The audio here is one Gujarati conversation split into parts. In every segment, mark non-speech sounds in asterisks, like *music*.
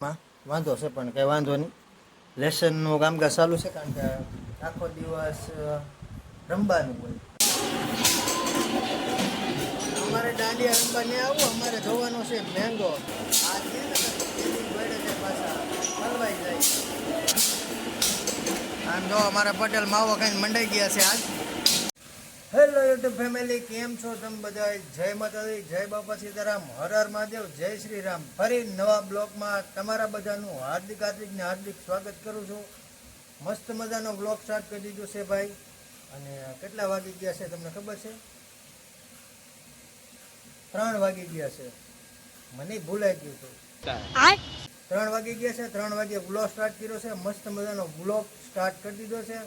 વાંધો છે પણ કંઈ વાંધો નહીં. લેસનનું કામકાજ ચાલુ છે કારણ કે આખો દિવસ રમવાનું હોય. અમારે દાંડિયા રમવા નહીં આવું. અમારે જોવાનો છે મેંગો આ છે જાય. આમ જો અમારા પટેલ માવો ખાઈને મંડાઈ ગયા છે આજ. હેલો યુટ્યુબ ફેમિલી કેમ છો તમે બધા જય માતાજી જય બાપા સીતારામ હર હર મહાદેવ જય શ્રી રામ ફરી નવા બ્લોગમાં તમારા બધાનું હાર્દિક હાર્દિક ને હાર્દિક સ્વાગત કરું છું. મસ્ત મજાનો બ્લોગ સ્ટાર્ટ કરી દીધો છે ભાઈ. અને કેટલા વાગી ગયા છે તમને ખબર છે? ત્રણ વાગી ગયા છે. મને ભૂલાઈ ગયું હતું. ત્રણ વાગી ગયા છે ત્રણ વાગે બ્લોગ સ્ટાર્ટ કર્યો છે. મસ્ત મજાનો બ્લોગ સ્ટાર્ટ કરી દીધો છે.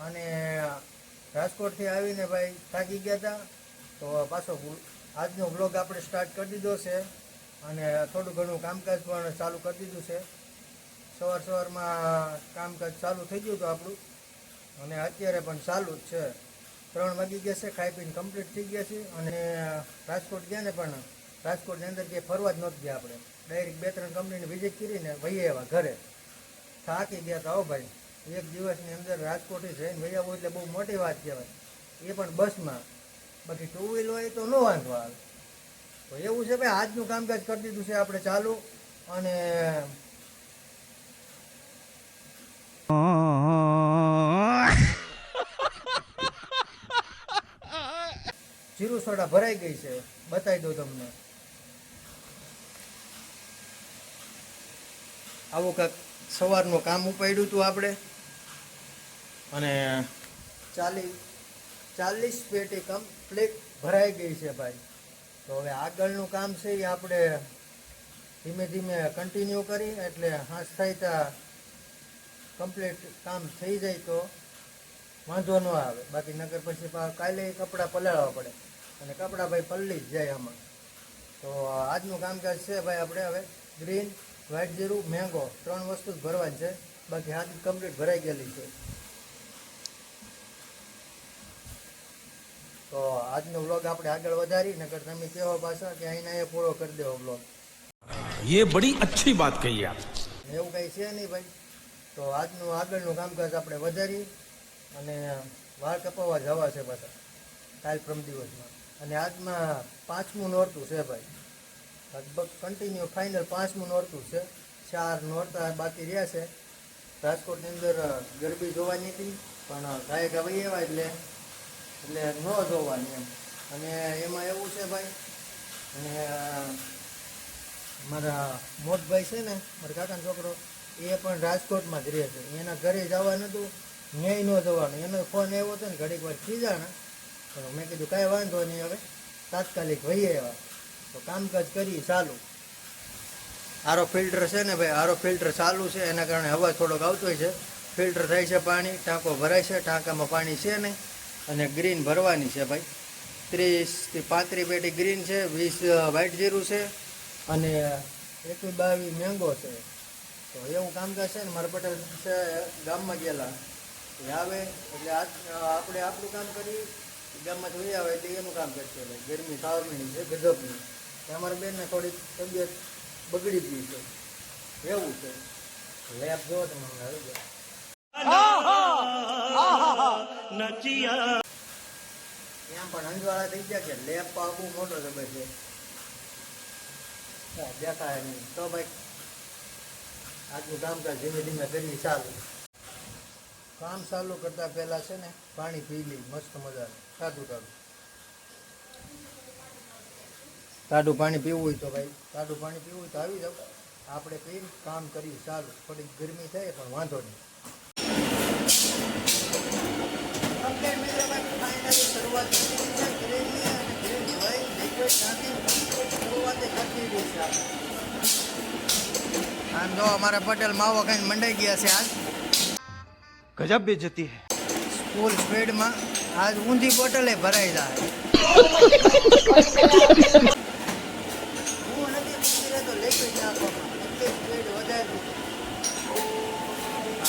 અને રાજકોટથી આવીને ભાઈ થાકી ગયા હતા તો પાછો આજનો બ્લોગ આપણે સ્ટાર્ટ કરી દીધો છે અને થોડું ઘણું કામકાજ પણ ચાલુ કરી દીધું છે. સવાર સવારમાં કામકાજ ચાલુ થઈ ગયું હતું આપણું. અને અત્યારે પણ ચાલુ જ છે. ત્રણ વાગી ગયા છે, ખાઈ પીને કમ્પ્લીટ થઈ ગયા છે. અને રાજકોટ ગયા ને પણ રાજકોટની અંદર ક્યાંય ફરવા જ નહોતી ગયા આપણે. ડાયરેક્ટ બે ત્રણ કંપનીની વિઝિટ કરીને વહીએ એવા ઘરે. થાકી ગયા હતા હો ભાઈ. એક દિવસની અંદર રાજકોટથી જઈને વહી આવું એટલે બહુ મોટી વાત કહેવાય. એ પણ બસમાં. બાકી ટુ વ્હીલ હોય તો નો વાંધો આવે. તો એવું છે ભાઈ, આજનું કામકાજ કરી દીધું છે આપણે ચાલુ. અને જીરું સોડા ભરાઈ ગઈ છે. બતાવી દઉં તમને. આવું કાંક સવારનું કામ ઉપાડ્યું હતું આપણે. અને ચાલીસ ચાલીસ પેટી કમ્પ્લીટ ભરાઈ ગઈ છે ભાઈ. તો હવે આગળનું કામ છે એ આપણે ધીમે ધીમે કન્ટિન્યુ કરી, એટલે હાથ થાય કમ્પ્લીટ કામ થઈ જાય તો વાંધો ન આવે. બાકી નગર પછી કાલે કપડાં પલાળવા પડે. અને કપડાં ભાઈ પલ્લી જ જાય આમાં. તો આજનું કામકાજ છે ભાઈ આપણે હવે ગ્રીન વ્હાઇટ જીરું મેંગો ત્રણ વસ્તુ જ ભરવાની છે. બાકી હાથ કમ્પ્લીટ ભરાઈ ગયેલી છે. તો આજનો વ્લોગ આપણે આગળ વધારી નકર તમે કહેવા પાછા કે અહીંના એ પૂરો કરી દેવો વ્લોગ ये बड़ी अच्छी बात कही आप એવું કંઈ છે નહીં ભાઈ તો આજનું આગળનું કામકાજ આપણે વધારી અને વાળ કપાવવા જવા છે પાછા કાલ પ્રમ દિવસમાં અને આજમાં પાંચમું નોરતું છે ભાઈ લગભગ કન્ટિન્યુ ફાઇનલ પાંચમું નોરતું છે ચાર નોરતા બાકી રહ્યા છે રાજકોટની અંદર ગરબી જોવાની હતી પણ ગાયક ભાઈ એવા એટલે એટલે ન જોવાની એમ. અને એમાં એવું છે ભાઈ, અને મારા મોટભાઈ છે ને, મારા કાકાનો છોકરો, એ પણ રાજકોટમાં જ રહે છે. એના ઘરે જવાનું હતું ન્યાય ન જવાનું. એનો ફોન આવ્યો હતો ને, ઘડીક વાર ખીજાણા પણ મેં કીધું, કાંઈ વાંધો નહીં હવે, તાત્કાલિક વહીએ એવા તો કામકાજ કરીએ ચાલુ. આરો ફિલ્ટર છે ને ભાઈ, આરો ફિલ્ટર ચાલુ છે. એના કારણે હવા થોડોક આવતો હોય છે. ફિલ્ટર થાય છે પાણી, ટાંકો ભરાય છે. ટાંકામાં પાણી છે નહીં. અને ગ્રીન ભરવાની છે ભાઈ. ત્રીસથી પાંત્રીસ પેટી ગ્રીન છે, વીસ વ્હાઇટ જીરું છે અને એકવીસ બાવીસ મેંગો છે. તો એવું કામકાજ છે ને, મારા પટેલ છે, ગામમાં ગયેલા. એ આવે એટલે આપણે આપણું કામ કરી ગામમાં જોઈ આવે એટલે એનું કામ કરશે ગરમી, સાવરણી છે, ગજબની. અમારા બેનને થોડીક તબિયત બગડી ગઈ છે. એવું છે. લેબ જોવો તમે આવી ત્યાં પણ અંજવાળા થઈ ગયા કે લેબ પા બહુ મોટો જબર છે. તો ભાઈ આજનું કામકાજ ધીમે ધીમે કરી ચાલુ. કામ ચાલુ કરતા પહેલા છે ને, પાણી પી લી. મસ્ત મજાનું. સાદું ટાડું ટાઢું પાણી પીવું હોય તો ભાઈ ટાઢું પાણી પીવું હોય તો આવી જાવ આપણે પીને કામ કરી ચાલુ. થોડીક ગરમી થાય, પણ વાંધો નહીં. કમ્પ્લેટ મિત્રો આમ જો અમારા પટેલ માવો ખાઈને મંડાઈ ગયા છે આજ. ગજબ બે જતી ફૂલ સ્પીડમાં આજ ઊંધી બોટલે ભરાઈ જાય.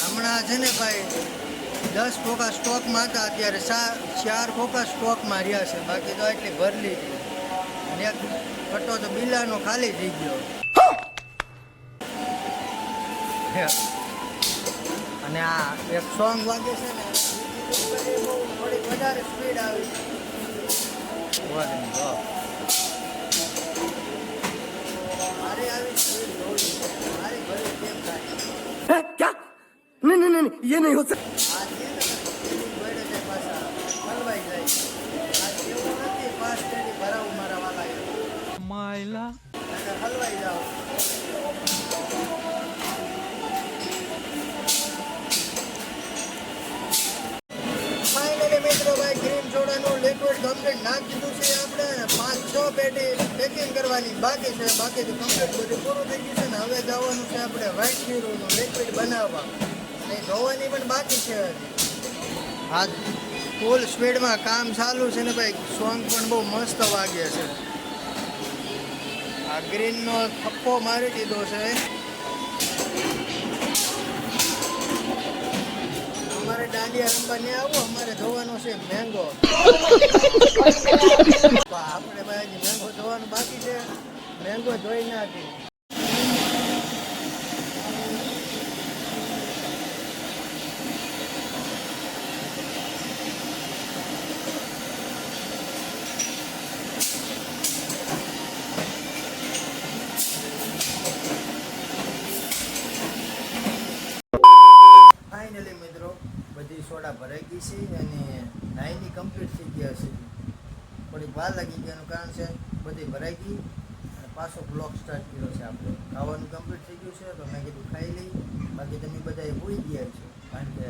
હમણાં છે ને ભાઈ દસ ફોકા સ્ટોકમાં હતા અત્યારે ચાર ફોકા સ્ટોકમાં રહ્યા છે. બાકી તો એટલી ભરલી છે. અને એક કટો તો બિલાનો ખાલી થઈ ગયો. અને આ એક સોંગ વાગે છે ને વધારે સ્પીડ આવી. આવી જાઓ नहीं મિત્રો ભાઈ ગ્રીન સોડાનું લિક્વિડ કમ્પ્લીટ નાખી દીધું છે આપણે. પાંચ છ પેટી પેકિંગ કરવાની બાકી છે. બાકી તો કમ્પ્લીટ બધું પૂરું થઈ ગયું છે ને હવે જવાનું છે આપણે વ્હાઈટ જીરુંનું લિક્વિડ બનાવવા. ધોવાની પણ બાકી છે. હા ફૂલ સ્પીડમાં કામ ચાલુ છે ને ભાઈ સોંગ પણ બહુ મસ્ત વાગે છે. આ ગ્રીનનો થપ્પો મારી દીધો છે. અમારે દાંડિયા રમવા નહીં આવો અમારે ધોવાનો છે મેંગો *laughs* આપણે ભાઈ મેંગો ધોવાનું બાકી છે. મેંગો ધોઈ નાખી ફાઇનલી મિત્રો બધી સોડા ભરાઈ ગઈ છે અને નાઈની કમ્પ્લીટ થઈ ગયા છે. થોડીક વાર લાગી ગયાનું કારણ છે, બધી ભરાઈ ગઈ અને પાછો બ્લોક સ્ટાર્ટ કર્યો છે આપણે. ખાવાનું કમ્પ્લીટ થઈ ગયું છે, તો મેં કીધું ખાઈ લઈ. બાકી તમે બધા હોઈ ગયા છો, કારણ કે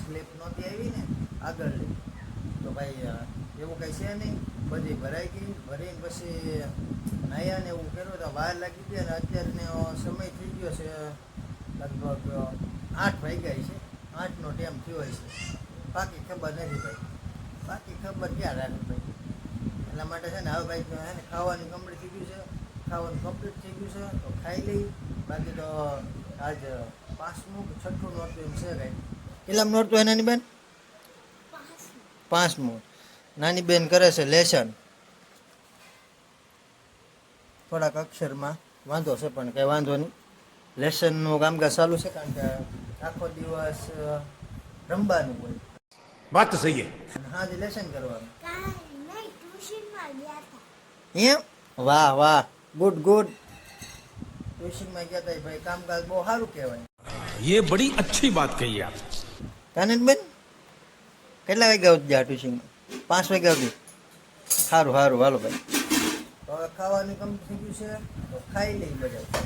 સ્લીપ નહોતી આવી ને, આગળ તો ભાઈ એવું કંઈ છે નહીં. બધી ભરાઈ ગઈ, ભરીને પછી નાયા ને એવું કર્યું તો વાર લાગી ગઈ અને અત્યારને સમય થઈ ગયો છે, લગભગ આઠ વાગ્યા છે. આઠનો ટાઈમ થયો છે બાકી ખબર નથી ભાઈ. બાકી ખબર ક્યાં રાખે ભાઈ? એટલા માટે છે ને હવે ભાઈ છે ને ખાવાનું કમ્પ્લીટ થઈ ગયું છે, ખાવાનું કમ્પ્લીટ થઈ ગયું છે, તો ખાઈ લઈ. બાકી તો આજ પાંચમું કે છઠ્ઠું નોરતું એમ છે કાંઈ કેટલામ નોરતું હે નાની બેન? પાંચમું. નાની બેન કરે છે લેસન. થોડાક અક્ષરમાં. વાંધો છે પણ કંઈ વાંધો નહીં. લેસનનું કામકાજ ચાલુ છે કારણ કે આખો દિવસ રમવાનું હોય. बात तो सही है અને હાજે લેસન કરવાનું કાંઈ નહીં ટ્યુશનમાં ગયા હતા એમ વાહ વાહ ગુડ ગુડ ટ્યુશનમાં ગયા હતા ભાઈ કામકાજ બહુ સારું કહેવાય ये बड़ी अच्छी बात कही आप કાનનબેન કેટલા વાગ્યા સુધી જા ટ્યુશનમાં પાંચ વાગ્યા સુધી સારું સારું હાલો ભાઈ તો હવે ખાવાનું કમ્પ્લીટ થઈ ગયું છે તો ખાઈ લઈ બધા